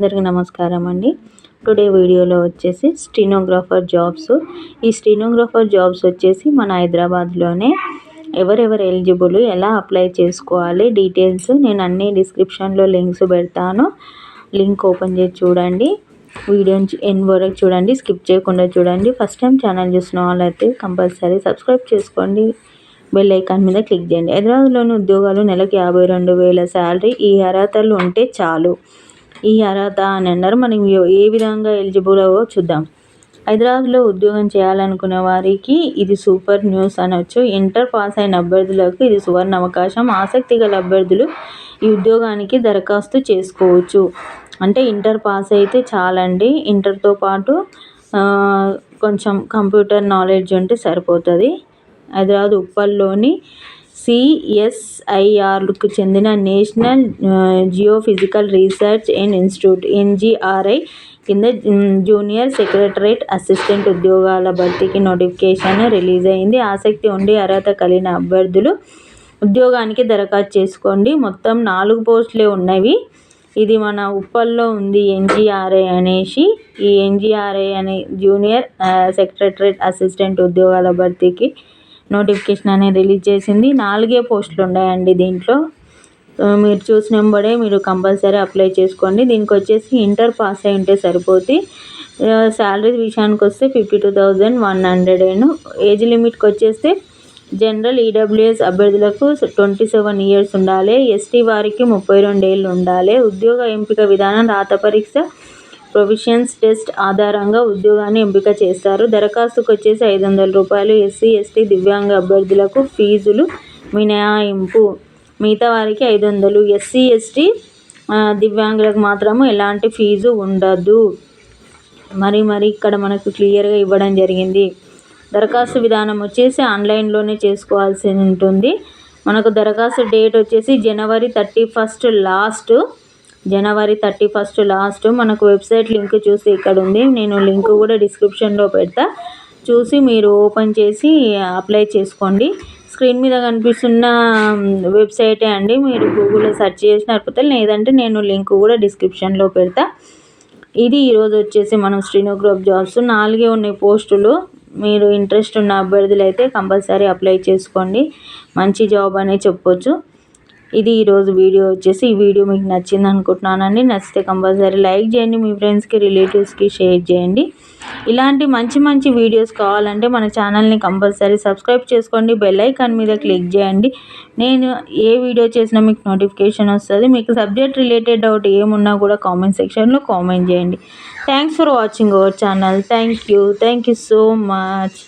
అందరికీ నమస్కారం అండి. టుడే వీడియోలో వచ్చేసి స్టీనోగ్రాఫర్ జాబ్స్. ఈ స్టీనోగ్రాఫర్ జాబ్స్ వచ్చేసి మన హైదరాబాద్లోనే ఎవరెవరు ఎలిజిబుల్ ఎలా అప్లై చేసుకోవాలి డీటెయిల్స్ నేను అన్ని డిస్క్రిప్షన్లో లింక్స్ పెడతాను. లింక్ ఓపెన్ చేసి చూడండి. వీడియో ఎన్ వరకు చూడండి. స్కిప్ చేయకుండా చూడండి. ఫస్ట్ టైం ఛానల్ చూసిన వాళ్ళైతే కంపల్సరీ సబ్స్క్రైబ్ చేసుకోండి. బెల్ ఐకాన్ మీద క్లిక్ చేయండి. హైదరాబాద్లోని ఉద్యోగాలు నెలకు యాభై రెండు వేల శాలరీ. ఈ అర్హతలు ఉంటే చాలు. ఈ అర్హత అని అన్నారు. మనం ఏ విధంగా ఎలిజిబుల్ అవో చూద్దాం. హైదరాబాద్లో ఉద్యోగం చేయాలనుకునే వారికి ఇది సూపర్ న్యూస్ అనొచ్చు. ఇంటర్ పాస్ అయిన అభ్యర్థులకు ఇది సువర్ణ అవకాశం. ఆసక్తి గల అభ్యర్థులు ఈ ఉద్యోగానికి దరఖాస్తు చేసుకోవచ్చు. అంటే ఇంటర్ పాస్ అయితే చాలండి. ఇంటర్తో పాటు కొంచెం కంప్యూటర్ నాలెడ్జ్ ఉంటే సరిపోతుంది. హైదరాబాద్ ఉప్పల్లోని సిఎస్ఐఆర్కు చెందిన national geophysical research and institute NGRI కింద జూనియర్ సెక్రటరేట్ అసిస్టెంట్ ఉద్యోగాల భర్తీకి నోటిఫికేషన్ రిలీజ్ అయింది ఆసక్తి ఉండి అర్హత కలిగిన అభ్యర్థులు ఉద్యోగానికి దరఖాస్తు చేసుకోండి. మొత్తం నాలుగు పోస్టులే ఉన్నవి. ఇది మన ఉప్పల్లో ఉంది ఎన్జీఆర్ఐ అనేసి. ఈ ఎన్జీఆర్ఐ అనే జూనియర్ సెక్రటరేట్ అసిస్టెంట్ ఉద్యోగాల భర్తీకి నోటిఫికేషన్ అనేది రిలీజ్ చేసింది. నాలుగే పోస్టులు ఉన్నాయండి దీంట్లో. మీరు చూసిన వెంబడే మీరు కంపల్సరీ అప్లై చేసుకోండి. దీనికి వచ్చేసి ఇంటర్ పాస్ అయి ఉంటే సరిపోతుంది శాలరీ విషయానికి వస్తే fifty two thousand one hundred and age లిమిట్కి వచ్చేస్తే జనరల్ ఈడబ్ల్యూఎస్ అభ్యర్థులకు ట్వంటీ సెవెన్ ఇయర్స్ ఉండాలి. ఎస్టీ వారికి ముప్పై రెండు ఏళ్ళు ఉండాలి. ఉద్యోగ ఎంపిక విధానం రాత పరీక్ష ప్రొవిషన్స్ టెస్ట్ ఆధారంగా ఉద్యోగాన్ని ఎంపిక చేస్తారు. దరఖాస్తుకు వచ్చేసి ఐదు వందల రూపాయలు ఎస్సీ ఎస్టీ దివ్యాంగ అభ్యర్థులకు ఫీజులు మినహాయింపు. మిగతా వారికి ఐదు వందలు ఎస్సీ ఎస్టీ దివ్యాంగులకు మాత్రము ఎలాంటి ఫీజు ఉండదు. మరి మరి ఇక్కడ మనకు క్లియర్గా ఇవ్వడం జరిగింది. దరఖాస్తు విధానం వచ్చేసి ఆన్లైన్లోనే చేసుకోవాల్సి ఉంటుంది. మనకు దరఖాస్తు డేట్ వచ్చేసి జనవరి థర్టీ ఫస్ట్ లాస్ట్ జనవరి థర్టీ ఫస్ట్ లాస్ట్ మనకు వెబ్సైట్ లింక్ చూసి ఇక్కడ ఉంది నేను లింక్ కూడా డిస్క్రిప్షన్లో పెడతా. చూసి మీరు ఓపెన్ చేసి అప్లై చేసుకోండి. స్క్రీన్ మీద కనిపిస్తున్న వెబ్సైటే అండి. మీరు గూగుల్లో సెర్చ్ చేసినప్పుడు లేదంటే నేను లింక్ కూడా డిస్క్రిప్షన్లో పెడతా. ఇది ఈరోజు వచ్చేసి మనం శ్రీనోగ్రాఫ్ జాబ్స్. నాలుగే ఉన్నాయి పోస్టులు. మీరు ఇంట్రెస్ట్ ఉన్న అభ్యర్థులు అయితే కంపల్సరీ అప్లై చేసుకోండి. మంచి జాబ్ అనే చెప్పొచ్చు. ఇది ఈరోజు వీడియో వచ్చేసి ఈ వీడియో మీకు నచ్చింది అనుకుంటున్నానండి. నచ్చితే కంపల్సరీ లైక్ చేయండి మీ ఫ్రెండ్స్కి రిలేటివ్స్కి షేర్ చేయండి. ఇలాంటి మంచి మంచి వీడియోస్ కావాలంటే మన ఛానల్ని కంపల్సరీ సబ్స్క్రైబ్ చేసుకోండి. బెల్ ఐకాన్ మీద క్లిక్ చేయండి. నేను ఏ వీడియో చేసినా మీకు నోటిఫికేషన్ వస్తుంది. మీకు సబ్జెక్ట్ రిలేటెడ్ డౌట్ ఏమున్నా కూడా కామెంట్ సెక్షన్లో కామెంట్ చేయండి. Thanks for watching our channel thank you thank you so much